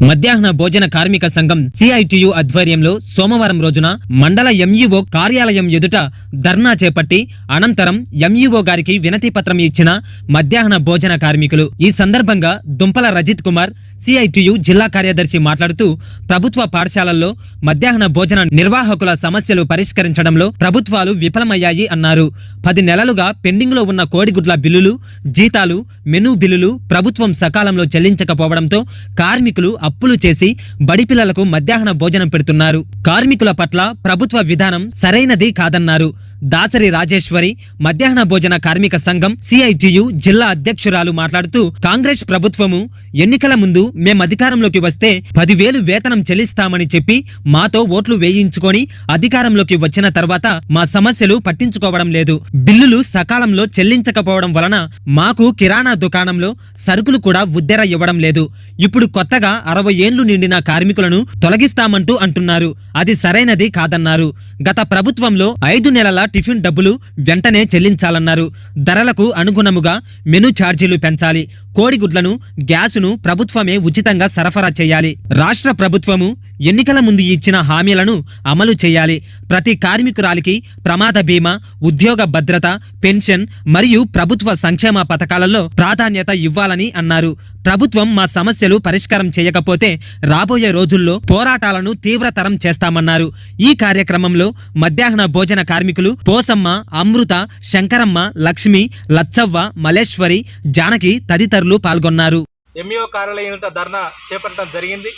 మధ్యాహ్న భోజన కార్మిక సంఘం సిఐటియు ఆధ్వర్యంలో సోమవారం రోజున మండల ఎంఈఓ కార్యాలయం ఎదుట ధర్నా చేపట్టి అనంతరం ఎంఈఓ గారికి వినతి పత్రం ఇచ్చిన మధ్యాహ్న భోజన కార్మికులు. ఈ సందర్భంగా దుంపల రజిత్ కుమార్ సిఐటియు జిల్లా కార్యదర్శి మాట్లాడుతూ ప్రభుత్వ పాఠశాలల్లో మధ్యాహ్న భోజన నిర్వాహకుల సమస్యలు పరిష్కరించడంలో ప్రభుత్వాలు విఫలమయ్యాయి అన్నారు. పది నెలలుగా పెండింగ్లో ఉన్న కోడిగుడ్ల బిల్లులు జీతాలు మెనూ బిల్లులు ప్రభుత్వం సకాలంలో చెల్లించకపోవడంతో కార్మికులు అప్పులు చేసి బడి పిల్లలకు మధ్యాహ్న భోజనం పెడుతున్నారు. కార్మికుల పట్ల ప్రభుత్వ విధానం సరైనది కాదన్నారు. దాసరి రాజేశ్వరి మధ్యాహ్న భోజన కార్మిక సంఘం సిఐటియు జిల్లా అధ్యక్షురాలు మాట్లాడుతూ కాంగ్రెస్ ప్రభుత్వము ఎన్నికల ముందు మేం అధికారంలోకి వస్తే పదివేలు వేతనం చెల్లిస్తామని చెప్పి మాతో ఓట్లు వేయించుకొని అధికారంలోకి వచ్చిన తర్వాత మా సమస్యలు పట్టించుకోవడం లేదు. బిల్లులు సకాలంలో చెల్లించకపోవడం వలన మాకు కిరాణా దుకాణంలో సరుకులు కూడా ఉద్దెర ఇవ్వడం లేదు. ఇప్పుడు కొత్తగా అరవై ఏండ్లు నిండిన కార్మికులను తొలగిస్తామంటూ అంటున్నారు. అది సరైనది కాదన్నారు. గత ప్రభుత్వంలో ఐదు నెలల టిఫిన్ డబ్బులు వెంటనే చెల్లించాలన్నారు. ధరలకు అనుగుణముగా మెను ఛార్జీలు పెంచాలి. కోడిగుడ్లను గ్యాసును ప్రభుత్వమే ఉచితంగా సరఫరా చేయాలి. రాష్ట్ర ప్రభుత్వము ఎన్నికల ముందు ఇచ్చిన హామీలను అమలు చేయాలి. ప్రతి కార్మికురాలికి ప్రమాద బీమా ఉద్యోగ భద్రత పెన్షన్ మరియు ప్రభుత్వ సంక్షేమ పథకాలలో ప్రాధాన్యత ఇవ్వాలని అన్నారు. ప్రభుత్వం మా సమస్యలు పరిష్కారం చేయకపోతే రాబోయే రోజుల్లో పోరాటాలను తీవ్రతరం చేస్తామన్నారు. ఈ కార్యక్రమంలో మధ్యాహ్న భోజన కార్మికులు పోసమ్మ అమృత శంకరమ్మ లక్ష్మి లచ్చవ్వ మలేశ్వరి జానకి తదితరులు పాల్గొన్నారు. ఎంఈఓ కార్యాలయం ఎదుట ధర్నా చేపట్టడం జరిగింది.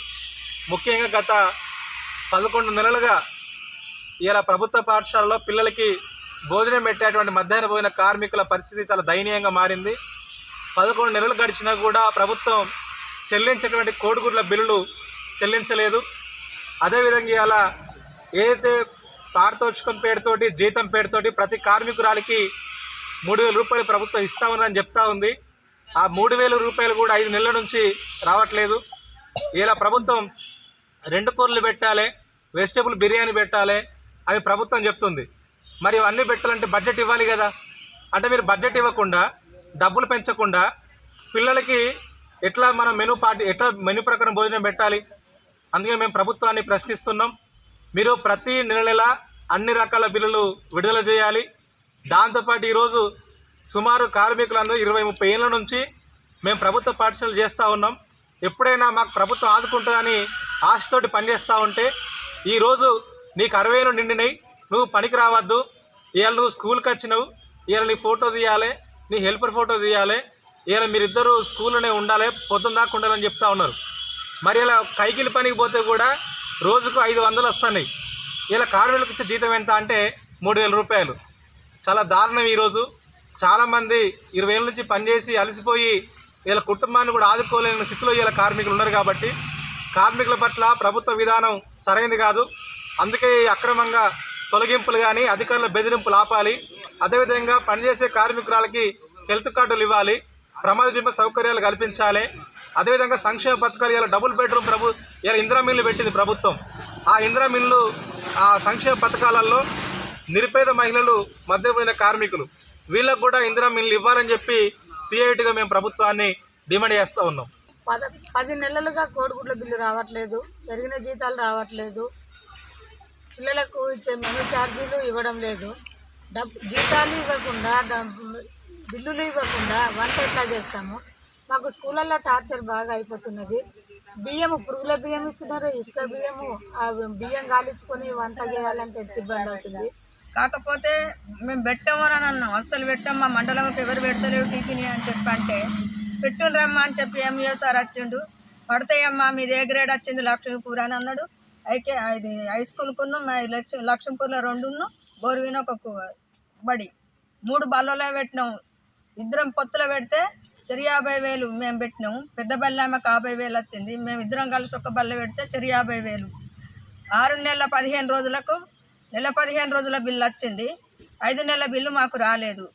ముఖ్యంగా గత పదకొండు నెలలుగా ఇలా ప్రభుత్వ పాఠశాలలో పిల్లలకి భోజనం పెట్టేటువంటి మధ్యాహ్న భోజన కార్మికుల పరిస్థితి చాలా దయనీయంగా మారింది. పదకొండు నెలలు గడిచినా కూడా ప్రభుత్వం చెల్లించేటువంటి కోడిగుడ్ల బిల్లులు చెల్లించలేదు. అదేవిధంగా ఇలా ఏదైతే పారితోషికం పేరుతోటి జీతం పేరుతోటి ప్రతి కార్మికురాలికి మూడు వేల రూపాయలు ప్రభుత్వం ఇస్తా ఉందని చెప్తా ఉంది. ఆ మూడు వేల రూపాయలు కూడా ఐదు నెలల నుంచి రావట్లేదు. ఇలా ప్రభుత్వం రెండు కూరలు పెట్టాలి వెజిటేబుల్ బిర్యానీ పెట్టాలి అని ప్రభుత్వం చెప్తుంది. మరి ఇవన్నీ పెట్టాలంటే బడ్జెట్ ఇవ్వాలి కదా. అంటే మీరు బడ్జెట్ ఇవ్వకుండా డబ్బులు పెంచకుండా పిల్లలకి ఎట్లా మనం మెను పార్టీ ఎట్లా మెను ప్రకారం భోజనం పెట్టాలి? అందుకే మేము ప్రభుత్వాన్ని ప్రశ్నిస్తున్నాం. మీరు ప్రతి నెల నెల అన్ని రకాల బిల్లులు విడుదల చేయాలి. దాంతోపాటు ఈరోజు సుమారు కార్మికులందరూ ఇరవై ముప్పై ఏళ్ళ నుంచి మేము ప్రభుత్వ పాఠశాలలు చేస్తూ ఉన్నాం. ఎప్పుడైనా మాకు ప్రభుత్వం ఆదుకుంటుందని ఆశతోటి పనిచేస్తూ ఉంటే ఈరోజు నీకు అరవై నిండినాయి. నువ్వు పనికి రావద్దు. ఇవాళ నువ్వు స్కూల్కి వచ్చినావు. ఇవాళ నీ ఫోటో తీయాలి. నీ హెల్పర్ ఫోటో తీయాలి. ఇవాళ మీరిద్దరూ స్కూల్లోనే ఉండాలి. పొద్దున్న దాకా ఉండాలని చెప్తా ఉన్నారు. మరి ఇలా కైకిలి పనికి పోతే కూడా రోజుకు ఐదు వందలు వస్తున్నాయి. ఇలా కార్మికులకు ఇచ్చే జీతం ఎంత అంటే మూడు వేల రూపాయలు. చాలా దారుణం ఈరోజు. చాలామంది ఇరవై ఏళ్ళ నుంచి పనిచేసి అలసిపోయి వీళ్ళ కుటుంబాన్ని కూడా ఆదుకోలేని స్థితిలో వీళ్ళ కార్మికులు ఉన్నారు కాబట్టి కార్మికుల పట్ల ప్రభుత్వ విధానం సరైనది కాదు. అందుకే అక్రమంగా తొలగింపులు కానీ అధికారుల బెదిరింపులు ఆపాలి. అదేవిధంగా పనిచేసే కార్మికురాలకి హెల్త్ కార్డులు ఇవ్వాలి. ప్రమాద బీమా సౌకర్యాలు కల్పించాలి. అదేవిధంగా సంక్షేమ పథకాలు ఇలా డబుల్ బెడ్రూమ్ ప్రభు ఇలా ఇందిరా మిల్లు పెట్టింది ప్రభుత్వం. ఆ ఇందిరా మిల్లు ఆ సంక్షేమ పథకాలలో నిరుపేద మహిళలు మధ్యపోయిన కార్మికులు. వీళ్ళకు కూడా ఇందిరా మిల్లు ఇవ్వాలని చెప్పి సిఐటిగా మేము ప్రభుత్వాన్ని డిమాండ్ చేస్తూ ఉన్నాం. పద పది నెలలుగా కోడిగుడ్ల బిల్లు రావట్లేదు పెరిగిన జీతాలు రావట్లేదు పిల్లలకు ఇచ్చే మెను ఛార్జీలు ఇవ్వడం లేదు. డబ్బు జీతాలు ఇవ్వకుండా బిల్లులు ఇవ్వకుండా వంట ఎట్లా చేస్తాము? మాకు స్కూళ్ళల్లో టార్చర్ బాగా అయిపోతున్నది. బియ్యము పురుగుల బియ్యం ఇస్తున్నారు ఇసుక బియ్యము బియ్యం కాలించుకొని వంట చేయాలంటే ఎంత ఇబ్బంది అవుతుంది? కాకపోతే మేము పెట్టామని అని అన్నాం. అస్సలు పెట్టాం మా మండలంకి ఎవరు పెడతలేవు టిఫిన్ అని చెప్పి అంటే రమ్మా అని చెప్పి ఎంఈఓ సార్ వచ్చిండు పడతాయమ్మా మీది ఏ గ్రేడ్ వచ్చింది లక్ష్మీపూర్ అని అన్నాడు. అయితే ఇది హై స్కూల్కున్న మా లక్ష్మ లక్ష్మీపూర్లో రెండును బోర్వీన ఒక కు- బడి. మూడు బల్లలో పెట్టినాం. ఇద్దరం పొత్తులో పెడితే చెరి యాభై వేలు మేము పెట్టినాం. పెద్ద బల్ల ఆమెకు యాభై వేలు వచ్చింది. మేము ఇద్దరం కలిసి ఒక బల్ల పెడితే చెరి యాభై వేలు. ఆరు నెలల పదిహేను రోజులకు నెల పదిహేను రోజుల బిల్లు వచ్చింది. ఐదు నెలల బిల్లు మాకు రాలేదు.